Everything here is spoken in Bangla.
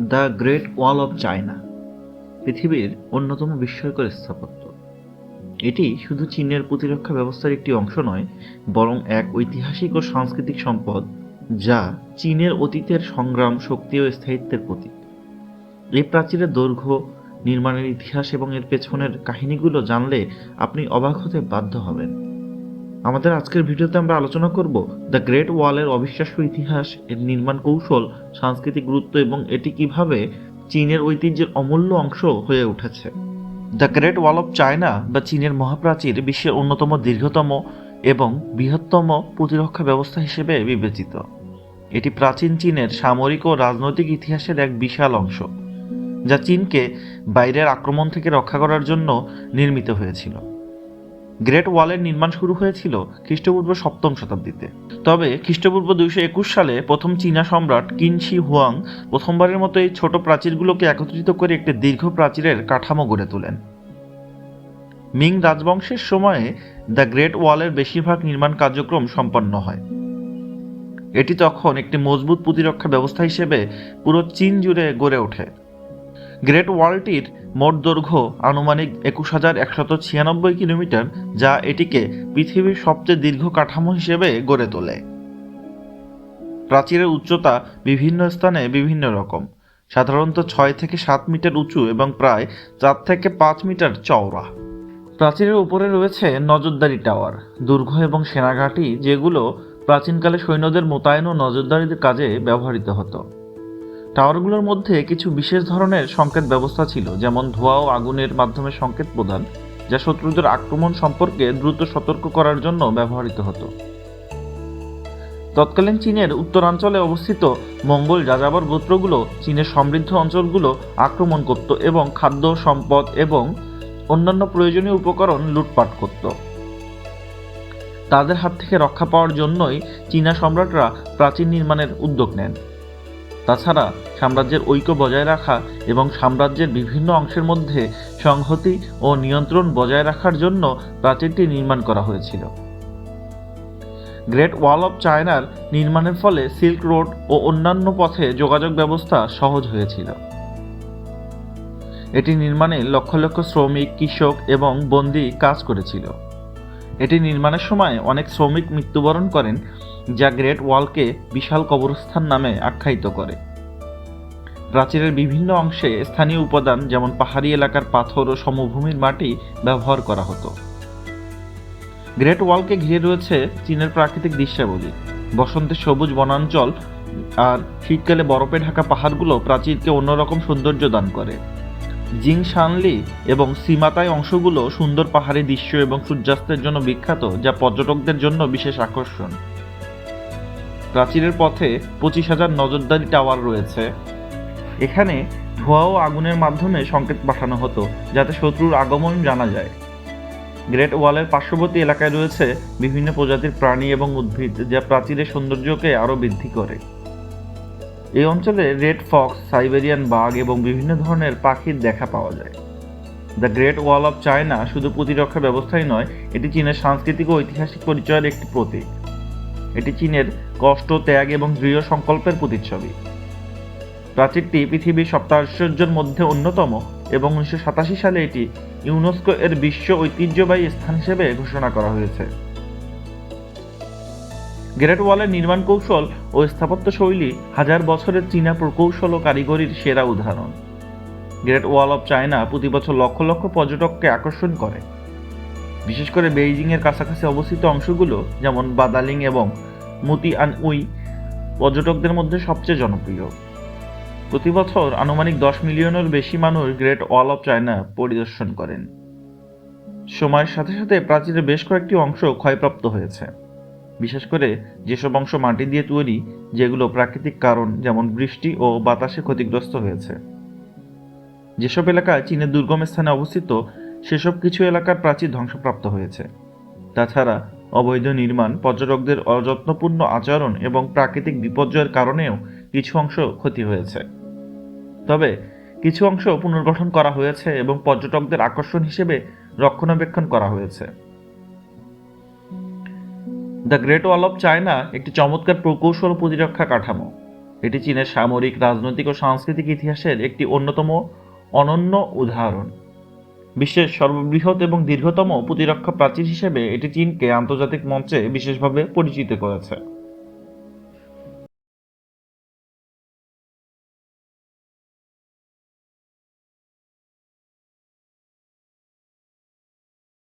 The great wall of China, পৃথিবীর অন্যতম বিস্ময়কর স্থাপত্য। এটি শুধু চীনের প্রতিরক্ষা ব্যবস্থার একটি অংশ নয়, বরং এক ঐতিহাসিক ও সাংস্কৃতিক সম্পদ যা চীনের অতীতের সংগ্রাম, শক্তি ও স্থায়িত্বের প্রতীক। এই প্রাচীরের দৈর্ঘ্য, নির্মাণের ইতিহাস এবং এর পেছনের কাহিনীগুলো জানলে আপনি অবাক হতে বাধ্য হবেন। আমাদের আজকের ভিডিওতে আমরা আলোচনা করব দ্য গ্রেট ওয়ালের অবিশ্বাস্য ইতিহাস, এর নির্মাণ কৌশল, সাংস্কৃতিক গুরুত্ব এবং এটি কীভাবে চীনের ঐতিহ্যের অমূল্য অংশ হয়ে উঠেছে। The great wall of China বা চীনের মহাপ্রাচীর বিশ্বের অন্যতম দীর্ঘতম এবং বৃহত্তম প্রতিরক্ষা ব্যবস্থা হিসেবে বিবেচিত। এটি প্রাচীন চীনের সামরিক ও রাজনৈতিক ইতিহাসের এক বিশাল অংশ, যা চীনকে বাইরের আক্রমণ থেকে রক্ষা করার জন্য নির্মিত হয়েছিল। গ্রেট ওয়ালের নির্মাণ শুরু হয়েছিল খ্রিস্টপূর্ব সপ্তম শতাব্দীতে। তবে খ্রিস্টপূর্ব দুইশো একুশ সালে প্রথম চীনা সম্রাট কিনশি হুয়াং প্রথমবারের মতো এই ছোট প্রাচীরগুলোকে একত্রিত করে একটি দীর্ঘ প্রাচীরের কাঠামো গড়ে তোলেন। মিং রাজবংশের সময়ে দ্য গ্রেট ওয়ালের বেশিরভাগ নির্মাণ কার্যক্রম সম্পন্ন হয়। এটি তখন একটি মজবুত প্রতিরক্ষা ব্যবস্থা হিসেবে পুরো চীন জুড়ে গড়ে ওঠে। গ্রেট ওয়ালটির মোট দৈর্ঘ্য আনুমানিক একুশ হাজার একশত ছিয়ানব্বই কিলোমিটার, যা এটিকে পৃথিবীর সবচেয়ে দীর্ঘ কাঠামো হিসেবে গড়ে তোলে। প্রাচীরের উচ্চতা বিভিন্ন স্থানে বিভিন্ন রকম, সাধারণত ছয় থেকে সাত মিটার উঁচু এবং প্রায় চার থেকে পাঁচ মিটার চওড়া। প্রাচীরের উপরে রয়েছে নজরদারি টাওয়ার দুর্গ এবং সেনাঘাঁটি, যেগুলো প্রাচীনকালে সৈন্যদের মোতায়েন ও নজরদারির কাজে ব্যবহৃত হতো। টাওয়ারগুলোর মধ্যে কিছু বিশেষ ধরনের সংকেত ব্যবস্থা ছিল, যেমন ধোঁয়া ও আগুনের মাধ্যমে সংকেত প্রদান, যা শত্রুদের আক্রমণ সম্পর্কে দ্রুত সতর্ক করার জন্য ব্যবহৃত হতো। তৎকালীন চীনের উত্তরাঞ্চলে অবস্থিত মঙ্গল যাযাবর গোত্রগুলো চীনের সমৃদ্ধ অঞ্চলগুলো আক্রমণ করত এবং খাদ্য, সম্পদ এবং অন্যান্য প্রয়োজনীয় উপকরণ লুটপাট করত। তাদের হাত থেকে রক্ষা পাওয়ার জন্যই চীনা সম্রাটরা প্রাচীন নির্মাণের উদ্যোগ নেন। তাছাড়া সাম্রাজ্যের ঐক্য বজায় রাখা এবং সাম্রাজ্যের বিভিন্ন অংশের মধ্যে সংহতি ও নিয়ন্ত্রণ বজায় রাখার জন্য প্রাচীরটি নির্মাণ করা হয়েছিল। গ্রেট ওয়াল অফ চায়নার নির্মাণের ফলে সিল্ক রোড ও অন্যান্য পথে যোগাযোগ ব্যবস্থা সহজ হয়েছিল। এটি নির্মাণে লক্ষ লক্ষ শ্রমিক, কৃষক এবং বন্দী কাজ করেছিল। এটি নির্মাণের সময় অনেক শ্রমিক মৃত্যুবরণ করেন যা গ্রেট ওয়ালকে বিশাল কবরস্থান নামে আখ্যায়িত করে। প্রাচীরের বিভিন্ন অংশে স্থানীয় উপাদান, যেমন পাহাড়ি এলাকার পাথর ও সমভূমির মাটি, ব্যবহার করা হতো। গ্রেট ওয়ালকে ঘিরে রয়েছে চীনের প্রাকৃতিক দৃশ্যাবলী। বসন্তে সবুজ বনাঞ্চল আর শীতকালে বরফে ঢাকা পাহাড়গুলো প্রাচীরকে অন্যরকম সৌন্দর্য দান করে। জিং শানলি এবং সীমাতায় অংশগুলো সুন্দর পাহাড়ি দৃশ্য এবং সূর্যাস্তের জন্য বিখ্যাত, যা পর্যটকদের জন্য বিশেষ আকর্ষণ। প্রাচীরের পথে পঁচিশ হাজার নজরদারি টাওয়ার রয়েছে। এখানে ধোঁয়া ও আগুনের মাধ্যমে সংকেত পাঠানো হতো, যাতে শত্রুর আগমন জানা যায়। গ্রেট ওয়ালের পার্শ্ববর্তী এলাকায় রয়েছে বিভিন্ন প্রজাতির প্রাণী এবং উদ্ভিদ, যা প্রাচীরের সৌন্দর্যকে আরও বৃদ্ধি করে। এই অঞ্চলে রেড ফক্স, সাইবেরিয়ান বাঘ এবং বিভিন্ন ধরনের পাখির দেখা পাওয়া যায়। The great wall of China শুধু প্রতিরক্ষা ব্যবস্থাই নয়, এটি চীনের সাংস্কৃতিক ও ঐতিহাসিক পরিচয়ের একটি প্রতীক। এটি চীনের কষ্ট, ত্যাগ এবং দৃঢ় সংকল্পের প্রতিচ্ছবি। প্রাচীরটি পৃথিবীর সপ্তাহাশ্চর্যের মধ্যে অন্যতম এবং উনিশশো সাতাশি সালে এটি ইউনেস্কো এর বিশ্ব ঐতিহ্যবাহী স্থান হিসেবে ঘোষণা করা হয়েছে। গ্রেট ওয়ালের নির্মাণ কৌশল ও স্থাপত্য শৈলী হাজার বছরের চীনা প্রকৌশল ও কারিগরির সেরা উদাহরণ। গ্রেট ওয়াল অফ চায়না প্রতি বছর লক্ষ লক্ষ পর্যটককে আকর্ষণ করে। বিশেষ করে বেইজিংয়ের কাছাকাছি অবস্থিত অংশগুলো যেমন বাদালিং এবং মুতি আন উই পর্যটকদের মধ্যে সবচেয়ে জনপ্রিয়। প্রতি বছর আনুমানিক দশ মিলিয়নের বেশি মানুষ গ্রেট ওয়াল অফ চায়না পরিদর্শন করেন। সময়ের সাথে সাথে প্রাচীরের বেশ কয়েকটি অংশ ক্ষয়প্রাপ্ত হয়েছে। বিশেষ করে যেসব অংশ মাটি দিয়ে তৈরি, যেগুলো প্রাকৃতিক কারণ যেমন বৃষ্টি ও বাতাসে ক্ষতিগ্রস্ত হয়েছে। যেসব এলাকায় চীনের দুর্গম স্থানে অবস্থিত, সেসব কিছু এলাকার প্রাচীর ধ্বংসপ্রাপ্ত হয়েছে। তাছাড়া অবৈধ নির্মাণ, পর্যটকদের অযত্নপূর্ণ আচরণ এবং প্রাকৃতিক বিপর্যয়ের কারণেও কিছু অংশ ক্ষতি হয়েছে। তবে কিছু অংশ পুনর্গঠন করা হয়েছে এবং পর্যটকদের আকর্ষণ হিসেবে রক্ষণাবেক্ষণ করা হয়েছে। The great wall of China একটি চমৎকার প্রকৌশল প্রতিরক্ষা কাঠামো। এটি চীনের সামরিক, রাজনৈতিক ও সাংস্কৃতিক ইতিহাসের একটি অন্যতম অনন্য উদাহরণ। বিশ্বের সর্ববৃহৎ এবং দীর্ঘতম প্রতিরক্ষা প্রাচীর হিসেবে এটি চীনকে আন্তর্জাতিক মঞ্চে বিশেষভাবে পরিচিত করেছে।